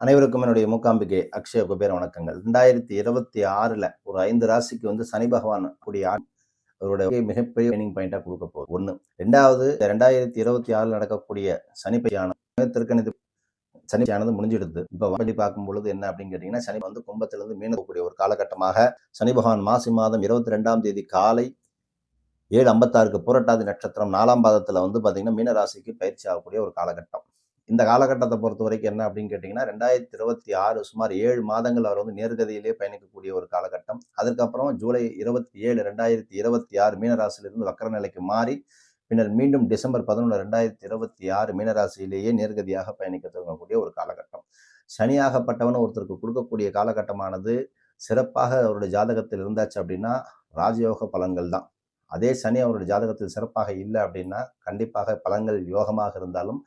அனைவருக்கும் என்னுடைய மூக்காம்பிகை அக்ஷய குபேர வணக்கங்கள். ரெண்டாயிரத்தி இருபத்தி ஆறுல ஒரு ஐந்து ராசிக்கு வந்து சனி பகவான் கூடிய அவருடைய மிகப்பெரிய ட்ரைனிங் பாயிண்டா கொடுக்க போகுது. ஒண்ணு. ரெண்டாவது ரெண்டாயிரத்தி இருபத்தி ஆறுல நடக்கக்கூடிய சனி பையான திருக்கணித சனியானது முடிஞ்சிடுது. இப்ப அப்படி பார்க்கும் பொழுது என்ன அப்படின்னு கேட்டீங்கன்னா சனி வந்து கும்பத்திலிருந்து மீனக்கூடிய ஒரு காலகட்டமாக சனி பகவான் மாசி மாதம் இருபத்தி ரெண்டாம் தேதி காலை ஏழு ஐம்பத்தாறுக்கு புரட்டாதி நட்சத்திரம் நாலாம் பாதத்துல வந்து பாத்தீங்கன்னா மீனராசிக்கு பயிற்சி ஆகக்கூடிய ஒரு காலகட்டம். இந்த காலகட்டத்தை பொறுத்த வரைக்கும் என்ன அப்படின்னு கேட்டிங்கன்னா ரெண்டாயிரத்தி இருபத்தி ஆறு சுமார் ஏழு மாதங்கள் அவர் வந்து நேர்கதியிலே பயணிக்கக்கூடிய ஒரு காலகட்டம். அதுக்கப்புறம் ஜூலை இருபத்தி ஏழு ரெண்டாயிரத்தி இருபத்தி ஆறு மீனராசிலிருந்து வக்கர நிலைக்கு மாறி பின்னர் மீண்டும் டிசம்பர் பதினொன்று ரெண்டாயிரத்தி இருபத்தி ஆறு மீனராசியிலேயே நேர்கதியாக பயணிக்க தொடங்கக்கூடிய ஒரு காலகட்டம். சனியாகப்பட்டவன் ஒருத்தருக்கு கொடுக்கக்கூடிய காலகட்டமானது சிறப்பாக அவருடைய ஜாதகத்தில் இருந்தாச்சு அப்படின்னா ராஜயோக பலன்கள் தான். அதே சனி அவருடைய ஜாதகத்தில் சிறப்பாக இல்லை அப்படின்னா கண்டிப்பாக பலன்கள் யோகமாக இருந்தாலும்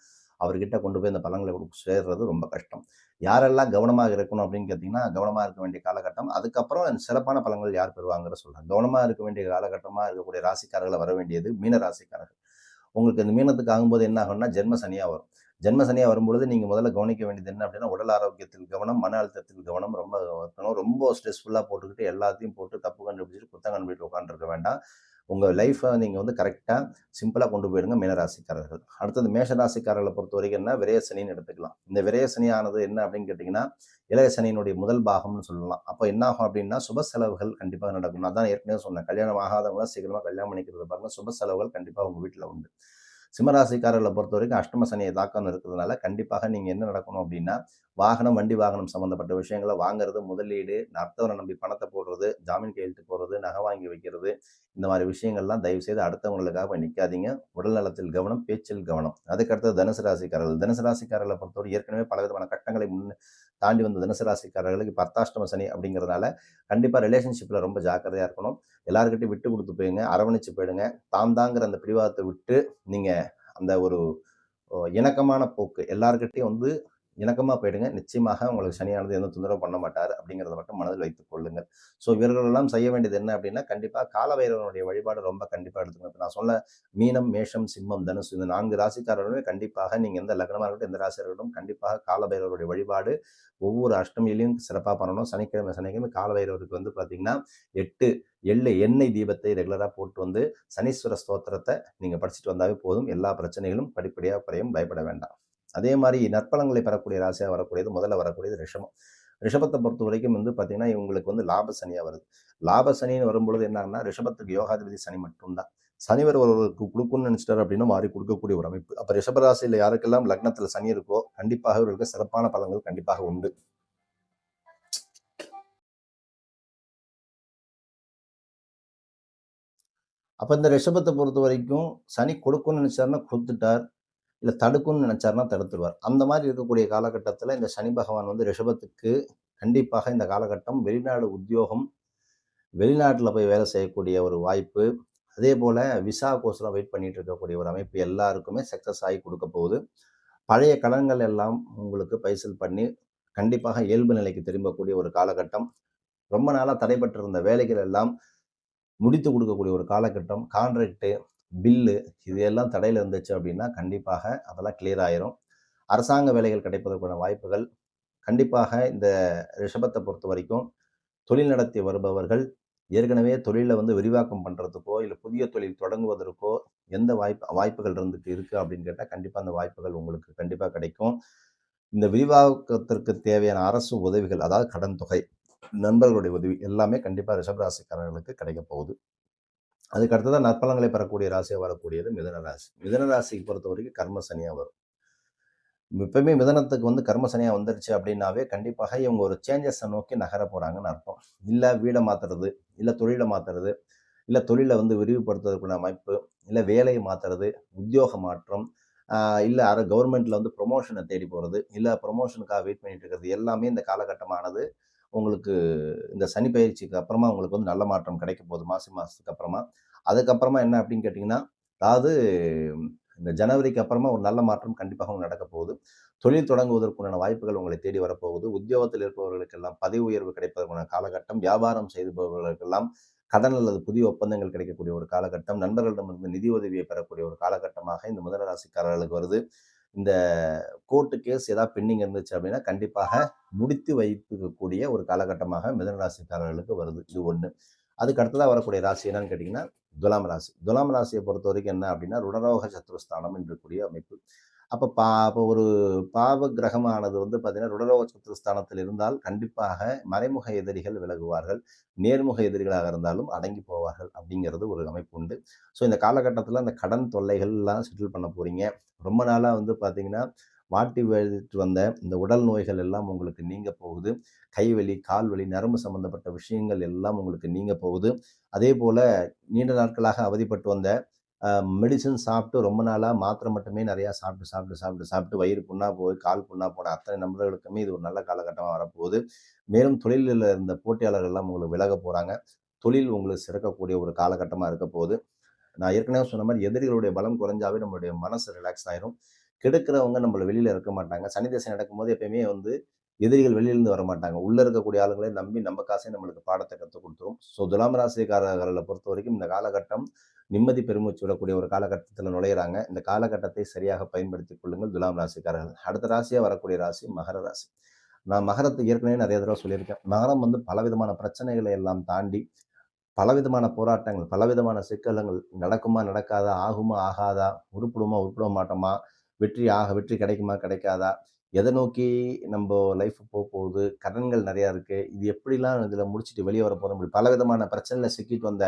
அவர்கிட்ட கொண்டு போய் இந்த பழங்களை சேர்றது ரொம்ப கஷ்டம். யாரெல்லாம் கவனமாக இருக்கணும் அப்படின்னு கேட்டிங்கன்னா கவனமாக இருக்க வேண்டிய காலகட்டம் அதுக்கப்புறம் சிறப்பான பழங்கள் யார் பெறுவாங்கிற சொல்கிறேன் கவனமாக இருக்க வேண்டிய காலகட்டமாக இருக்கக்கூடிய ராசிக்காரர்களை வர வேண்டியது மீன ராசிக்காரர்கள். உங்களுக்கு இந்த மீனத்துக்கு ஆகும்போது என்ன ஆகும்னா ஜென்ம சனியாக வரும். ஜென்ம சனியாக வரும்பொழுது நீங்கள் முதல்ல கவனிக்க வேண்டியது என்ன அப்படின்னா உடல் ஆரோக்கியத்தில் கவனம் மன அழுத்தத்தில் கவனம் ரொம்ப இருக்கணும். ரொம்ப ஸ்ட்ரெஸ்ஃபுல்லாக போட்டுக்கிட்டு எல்லாத்தையும் போட்டு தப்பு கண்டுபிடிச்சிட்டு குத்தம் கண்டுபிடிச்சு உட்காந்துருக்க வேண்டாம். உங்கள் லைஃப்பை நீங்கள் வந்து கரெக்டாக சிம்பிளாக கொண்டு போயிடுங்க மீனராசிக்காரர்கள். அடுத்தது மேஷராசிக்காரர்களை பொறுத்த வரைக்கும் என்ன விரயசனின்னு எடுத்துக்கலாம். இந்த விரயசனியானது என்ன அப்படின்னு கேட்டிங்கன்னா இளையசனியினுடைய முதல் பாகம்னு சொல்லலாம். அப்போ என்ன ஆகும் அப்படின்னா சுப செலவுகள் கண்டிப்பாக நடக்கும். நான் அதான் ஏற்கனவே சொன்னேன். கல்யாணம் ஆகாதவங்க சீக்கிரமாக கல்யாணம் பண்ணிக்கிறது பாருங்கள் சுப செலவுகள் கண்டிப்பாக உங்கள் வீட்டில் உண்டு. சிம்மராசிக்காரர்களை பொறுத்த வரைக்கும் அஷ்டம சனியை தாக்கம் இருக்கிறதுனால கண்டிப்பாக நீங்கள் என்ன நடக்கணும் அப்படின்னா வாகனம் வண்டி வாகனம் சம்மந்தப்பட்ட விஷயங்களை வாங்குறது முதலீடு அடுத்தவரை நம்பி பணத்தை போடுறது ஜாமீன் கையெழுத்து போடுறது நகை வாங்கி வைக்கிறது இந்த மாதிரி விஷயங்கள்லாம் தயவு செய்து அடுத்தவங்களுக்காக போய் நிற்காதீங்க உடல் நலத்தில் கவனம் பேச்சில் கவனம். அதுக்கடுத்து தனுசு ராசிக்காரர்கள். தனுசு ராசிக்காரர்களை பொறுத்தவரை ஏற்கனவே பலவிதமான கட்டங்களை முன் தாண்டி வந்த தனுசு ராசிக்காரர்களுக்கு பத்தாஷ்டம சனி அப்படிங்கிறதுனால கண்டிப்பாக ரிலேஷன்ஷிப்பில் ரொம்ப ஜாக்கிரதையாக இருக்கணும். எல்லாருக்கிட்டையும் விட்டு கொடுத்து போயிடுங்க அரவணைச்சு போயிடுங்க. தாம் தாங்கிற அந்த பிடிவாதத்தை விட்டு நீங்கள் அந்த ஒரு இணக்கமான போக்கு எல்லாருக்கிட்டையும் வந்து இணக்கமாக போயிடுங்க. நிச்சயமாக உங்களுக்கு சனியானது எந்த தொந்தரவு பண்ண மாட்டார் அப்படிங்கிறத மட்டும் மனதில் வைத்துக் கொள்ளுங்கள். ஸோ இவர்களெல்லாம் செய்ய வேண்டியது என்ன அப்படின்னா கண்டிப்பாக காலவைரவனுடைய வழிபாடு ரொம்ப கண்டிப்பாக எடுத்துக்கணும். நான் சொல்ல மீனம் மேஷம் சிம்மம் தனுசு இந்த நான்கு ராசிக்காரர்களுமே கண்டிப்பாக நீங்கள் எந்த லக்னமாக இருக்கட்டும் எந்த ராசியர்களும் கண்டிப்பாக காலபைரவருடைய வழிபாடு ஒவ்வொரு அஷ்டமியிலையும் சிறப்பாக பண்ணணும். சனிக்கிழமை சனிக்கிழமை காலபைரவருக்கு வந்து பார்த்தீங்கன்னா எட்டு எள்ளு எண்ணெய் தீபத்தை ரெகுலராக போட்டு வந்து சனீஸ்வர ஸ்தோத்திரத்தை நீங்கள் படிச்சுட்டு வந்தாவே போதும். எல்லா பிரச்சனைகளும் படிப்படியாக குறையும். பயப்பட வேண்டாம். அதே மாதிரி நற்பலங்களை பெறக்கூடிய ராசியாக வரக்கூடியது முதல்ல வரக்கூடியது ரிஷபம். ரிஷபத்தை பொறுத்த வரைக்கும் வந்து பார்த்தீங்கன்னா இவங்களுக்கு வந்து லாப சனியாக வருது. லாப சனின்னு வரும்பொழுது என்னன்னா ரிஷபத்துக்கு யோகாதிபதி சனி மட்டும்தான் சனிவர் ஒருவருக்கு கொடுக்கணும்னு நினச்சிட்டார் அப்படின்னா மாறி கொடுக்கக்கூடிய ஒரு அமைப்பு. அப்போ ரிஷபராசியில் யாருக்கெல்லாம் லக்னத்தில் சனி இருக்கோ கண்டிப்பாக இவர்களுக்கு சிறப்பான பலன்கள் கண்டிப்பாக உண்டு. அப்போ இந்த ரிஷபத்தை பொறுத்த வரைக்கும் சனி கொடுக்கணும்னு நினைச்சாருன்னா கொடுத்துட்டார். இல்லை தடுக்கும்னு நினச்சாருன்னா தடுத்துருவார். அந்த மாதிரி இருக்கக்கூடிய காலகட்டத்தில் இந்த சனி பகவான் வந்து ரிஷபத்துக்கு கண்டிப்பாக இந்த காலகட்டம் வெளிநாடு உத்தியோகம் வெளிநாட்டில் போய் வேலை செய்யக்கூடிய ஒரு வாய்ப்பு அதே போல் விசா கோசரம் வெயிட் பண்ணிட்டு இருக்கக்கூடிய ஒரு அமைப்பு எல்லாருக்குமே சக்ஸஸ் ஆகி கொடுக்க போகுது. பழைய கடன்கள் எல்லாம் உங்களுக்கு பைசல் பண்ணி கண்டிப்பாக இயல்பு நிலைக்கு திரும்பக்கூடிய ஒரு காலகட்டம். ரொம்ப நாளாக தடைபட்டிருந்த வேலைகள் எல்லாம் முடித்து கொடுக்கக்கூடிய ஒரு காலகட்டம். கான்ட்ராக்டு பில்லு இது எல்லாம் தடையில் இருந்துச்சு அப்படின்னா கண்டிப்பாக அதெல்லாம் கிளியர் ஆயிரும். அரசாங்க வேலைகள் கிடைப்பதற்கான வாய்ப்புகள் கண்டிப்பாக இந்த ரிஷபத்தை பொறுத்த வரைக்கும் தொழில் நடத்தி வருபவர்கள் ஏற்கனவே தொழிலை வந்து விரிவாக்கம் பண்ணுறதுக்கோ இல்லை புதிய தொழில் தொடங்குவதற்கோ எந்த வாய்ப்பு வாய்ப்புகள் இருந்துட்டு இருக்குது அப்படின்னு கேட்டால் கண்டிப்பாக அந்த வாய்ப்புகள் உங்களுக்கு கண்டிப்பாக கிடைக்கும். இந்த விரிவாக்கத்திற்கு தேவையான அரசு உதவிகள் அதாவது கடன் தொகை நண்பர்களுடைய உதவி எல்லாமே கண்டிப்பாக ரிஷபராசிக்காரர்களுக்கு கிடைக்க போகுது. அதுக்கு அடுத்ததான் நற்பலங்களை பெறக்கூடிய ராசியாக வரக்கூடியது மிதன ராசி. மிதன ராசிக்கு பொறுத்த வரைக்கும் கர்ம சனியாக வரும். எப்பவுமே மிதனத்துக்கு வந்து கர்ம சனியாக வந்துருச்சு அப்படின்னாவே கண்டிப்பாக இவங்க ஒரு சேஞ்சஸை நோக்கி நகர போகிறாங்கன்னு அர்த்தம். இல்லை வீடை மாற்றுறது இல்லை தொழிலை மாற்றுறது இல்லை தொழிலை வந்து விரிவுபடுத்துறதுக்குள்ள அமைப்பு இல்லை வேலையை மாற்றுறது உத்தியோக மாற்றம் இல்லை அரை கவர்மெண்ட்டில் வந்து ப்ரொமோஷனை தேடி போகிறது இல்லை ப்ரொமோஷனுக்காக வெயிட் பண்ணிட்டு இருக்கிறது எல்லாமே இந்த காலகட்டமானது உங்களுக்கு இந்த சனி பயிற்சிக்கு அப்புறமா உங்களுக்கு வந்து நல்ல மாற்றம் கிடைக்க போகுது மாசி மாதத்துக்கு அப்புறமா. அதுக்கப்புறமா என்ன அப்படின்னு கேட்டிங்கன்னா அதாவது இந்த ஜனவரிக்கு அப்புறமா ஒரு நல்ல மாற்றம் கண்டிப்பாக நடக்க போகுது. தொழில் தொடங்குவதற்குண்டான வாய்ப்புகள் உங்களை தேடி வரப்போகுது உத்தியோகத்தில் இருப்பவர்களுக்கெல்லாம் பதவி உயர்வு கிடைப்பதற்கான காலகட்டம் வியாபாரம் செய்துபவர்களுக்கெல்லாம் கடன் அல்லது புதிய ஒப்பந்தங்கள் கிடைக்கக்கூடிய ஒரு காலகட்டம் நண்பர்களிடமிருந்து நிதி உதவியை பெறக்கூடிய ஒரு காலகட்டமாக இந்த முதலராசிக்காரர்களுக்கு வருது. இந்த கோர்ட்டு கேஸ் ஏதாவது பெண்டிங் இருந்துச்சு அப்படின்னா கண்டிப்பாக முடித்து வைத்துக்கக்கூடிய ஒரு காலகட்டமாக மிதன ராசிக்காரர்களுக்கு வருது. இது ஒன்று அதுக்கு அடுத்ததாக வரக்கூடிய ராசி என்னன்னு கேட்டிங்கன்னா துலாம் ராசி. துலாம் ராசியை பொறுத்த வரைக்கும் என்ன அப்படின்னா ருணரோக சத்ருஸ்தானம் என்று கூடிய அமைப்பு. அப்போ பா அப்போ ஒரு பாவ கிரகமானது வந்து பார்த்தீங்கன்னா ருடரோக சத்ருஸ்தானத்தில் இருந்தால் கண்டிப்பாக மறைமுக எதிரிகள் விலகுவார்கள். நேர்முக எதிரிகளாக இருந்தாலும் அடங்கி போவார்கள் அப்படிங்கிறது ஒரு அமைப்பு உண்டு. ஸோ இந்த காலகட்டத்தில் அந்த கடன் தொல்லைகள்லாம் செட்டில் பண்ண போகிறீங்க ரொம்ப நாளாக வந்து பார்த்தீங்கன்னா வாட்டி வழிட்டு வந்த இந்த உடல் நோய்கள் எல்லாம் உங்களுக்கு நீங்க போகுது. கைவலி கால்வலி நரம்பு சம்பந்தப்பட்ட விஷயங்கள் எல்லாம் உங்களுக்கு நீங்க போகுது. அதே போல் நீண்ட நாட்களாக அவதிப்பட்டு வந்த மெடிசன் சாப்பிட்டு ரொம்ப நாளாக மாத்திரை மட்டுமே நிறையா சாப்பிட்டு சாப்பிட்டு சாப்பிட்டு சாப்பிட்டு வயிறு புண்ணாக போய் கால் புண்ணாக போன அத்தனை நண்பர்களுக்குமே இது ஒரு நல்ல காலகட்டமாக வரப்போகுது. மேலும் தொழிலில் இருந்த போட்டியாளர்கள்லாம் உங்களுக்கு விலக போகிறாங்க தொழில் உங்களுக்கு சிறக்கக்கூடிய ஒரு காலகட்டமாக இருக்க போகுது. நான் ஏற்கனவே சொன்ன மாதிரி எதிரிகளுடைய பலம் குறைஞ்சாவே நம்மளுடைய மனசு ரிலாக்ஸ் ஆயிரும். கெடுக்கிறவங்க நம்மளை வெளியில் இருக்க மாட்டாங்க. சனி தசை நடக்கும்போது எப்பயுமே வந்து எதிரிகள் வெளியிலேருந்து வர மாட்டாங்க உள்ளே இருக்கக்கூடிய ஆளுங்களே நம்பி நம்ம காசே நம்மளுக்கு பாடத்தை கற்றுக் கொடுத்துரும். ஸோ துலாம் ராசிக்காரர்களை பொறுத்த வரைக்கும் இந்த காலகட்டம் நிம்மதி பெருமூச்சு விடக்கூடிய ஒரு காலகட்டத்தில் நுழையிறாங்க. இந்த காலகட்டத்தை சரியாக பயன்படுத்திக் கொள்ளுங்கள் துலாம் ராசிக்காரர்கள். அடுத்த ராசியாக வரக்கூடிய ராசி மகர ராசி. நான் மகரத்தை ஏற்கனவே நிறைய தடவை சொல்லியிருக்கேன். மகரம் வந்து பலவிதமான பிரச்சனைகளை எல்லாம் தாண்டி பலவிதமான போராட்டங்கள் பலவிதமான சிக்கலங்கள் நடக்குமா நடக்காதா ஆகுமா ஆகாதா உருப்பிடுமா உருப்பிட மாட்டோமா வெற்றி ஆக வெற்றி கிடைக்குமா கிடைக்காதா எதை நோக்கி நம்ம லைஃப் போக போகுது? கடன்கள் நிறையா இருக்குது இது எப்படிலாம் இதில் முடிச்சுட்டு வெளியே வர போகிறோம் இப்படி பலவிதமான பிரச்சனையில் சிக்கிட்டு வந்த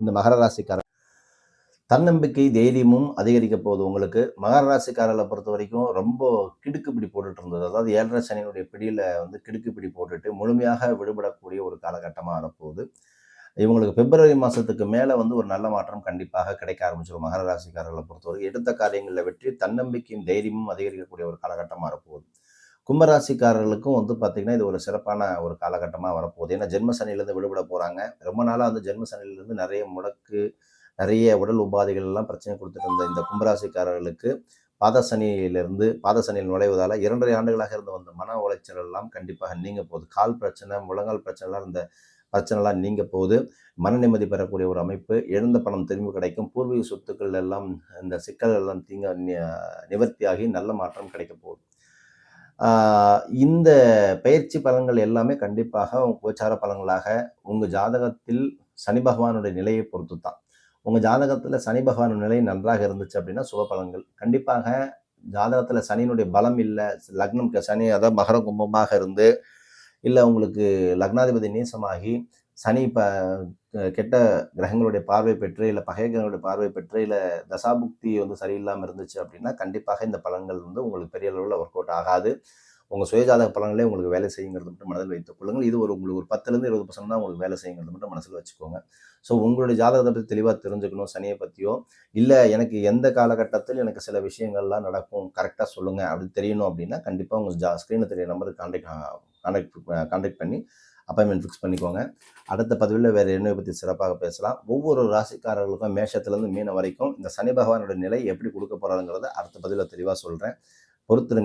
இந்த மகர ராசிக்காரன் தன்னம்பிக்கை தைரியமும் அதிகரிக்க போகுது உங்களுக்கு. மகர ராசிக்காரர்களை பொறுத்த வரைக்கும் ரொம்ப கிடுக்கு பிடி போட்டுட்டு இருந்தது. அதாவது ஏழரை சனியினுடைய பிடியில் வந்து கிடுக்கு பிடி போட்டுட்டு முழுமையாக விடுபடக்கூடிய ஒரு காலகட்டமாக வரப்போகுது. இவங்களுக்கு பிப்ரவரி மாதத்துக்கு மேலே வந்து ஒரு நல்ல மாற்றம் கண்டிப்பாக கிடைக்க ஆரம்பிச்சிடும் மகர ராசிக்காரர்களை பொறுத்தவரை எடுத்த காரியங்களில் வெற்றி தன்னம்பிக்கையும் தைரியமும் அதிகரிக்கக்கூடிய ஒரு காலகட்டமாக வரப்போகுது. கும்பராசிக்காரர்களுக்கும் வந்து பார்த்திங்கன்னா இது ஒரு சிறப்பான ஒரு காலகட்டமாக வரப்போகுது. ஏன்னா ஜென்ம சனியிலேருந்து விடுபட போகிறாங்க ரொம்ப நாளாக வந்து ஜென்ம சனியிலேருந்து நிறைய முடக்கு நிறைய உடல் உபாதைகள் எல்லாம் பிரச்சனை கொடுத்துட்டு இருந்த இந்த கும்பராசிக்காரர்களுக்கு பாதசனியிலிருந்து பாதசனியில் நுழைவதால் இரண்டரை ஆண்டுகளாக இருந்து வந்த மன உளைச்சல் எல்லாம் கண்டிப்பாக நீங்க போகுது. கால் பிரச்சனை முழங்கால் பிரச்சனைலாம் இருந்த பிரச்சனைலாம் நீங்க போகுது. மன நிம்மதி பெறக்கூடிய ஒரு அமைப்பு எழுந்த பணம் திரும்பி கிடைக்கும். பூர்வீக சொத்துக்கள் எல்லாம் இந்த சிக்கல் எல்லாம் தீங்க நிவர்த்தியாகி நல்ல மாற்றம் கிடைக்க போகுது. இந்த பயிற்சி பலன்கள் எல்லாமே கண்டிப்பாக கோச்சார பலன்களாக உங்கள் ஜாதகத்தில் சனி பகவானுடைய நிலையை பொறுத்து தான் உங்கள் ஜாதகத்தில் சனி பகவான் நிலை நன்றாக இருந்துச்சு அப்படின்னா சுப பலன்கள். கண்டிப்பாக ஜாதகத்தில் சனியினுடைய பலம் இல்லை லக்னம் சனி அதாவது மகர கும்பமாக இருந்து இல்லை உங்களுக்கு லக்னாதிபதி நீசமாகி சனி ப கெட்ட கிரகங்களுடைய பார்வை பெற்று இல்லை பகை கிரகங்களுடைய பார்வை பெற்று இல்லை தசாபுக்தி வந்து சரியில்லாமல் இருந்துச்சு அப்படின்னா கண்டிப்பாக இந்த பலன்கள் வந்து உங்களுக்கு பெரிய அளவில் ஒர்க் அவுட் ஆகாது. உங்கள் சுயஜாதக பலன்களே உங்களுக்கு வேலை செய்யுங்கிறது மட்டும் மனதில் வைத்துக் கொள்ளுங்கள். இது ஒரு உங்களுக்கு ஒரு பத்துலேருந்து இருபது பர்சன்ட் தான் உங்களுக்கு வேலை செய்யுங்கிறது மட்டும் மனசில் வச்சுக்கோங்க. ஸோ உங்களுடைய ஜாதகத்தை பற்றி தெளிவாக தெரிஞ்சுக்கணும் சனியை பற்றியோ இல்லை எனக்கு எந்த காலகட்டத்தில் எனக்கு சில விஷயங்கள்லாம் நடக்கும் கரெக்டாக சொல்லுங்கள் அப்படி தெரியணும் அப்படின்னா கண்டிப்பாக உங்கள் ஜா ஸ்க்ரீனில் தெரிய நம்பருக்கு கான்டாக்ட் கான்டாக்ட் கான்டாக்ட் uh, பண்ணி அப்பாயின்மெண்ட் ஃபிக்ஸ் பண்ணிக்கோங்க. அடுத்த பதிவில் வேறு என்னை பற்றி சிறப்பாக பேசலாம்? ஒவ்வொரு ராசிக்காரர்களுக்கும் மேஷத்துலேருந்து மீன வரைக்கும் இந்த சனி பகவானோட நிலை எப்படி கொடுக்க போகிறாங்கிறத அடுத்த பதிவில் தெளிவாக சொல்கிறேன் பொறுத்திருங்க.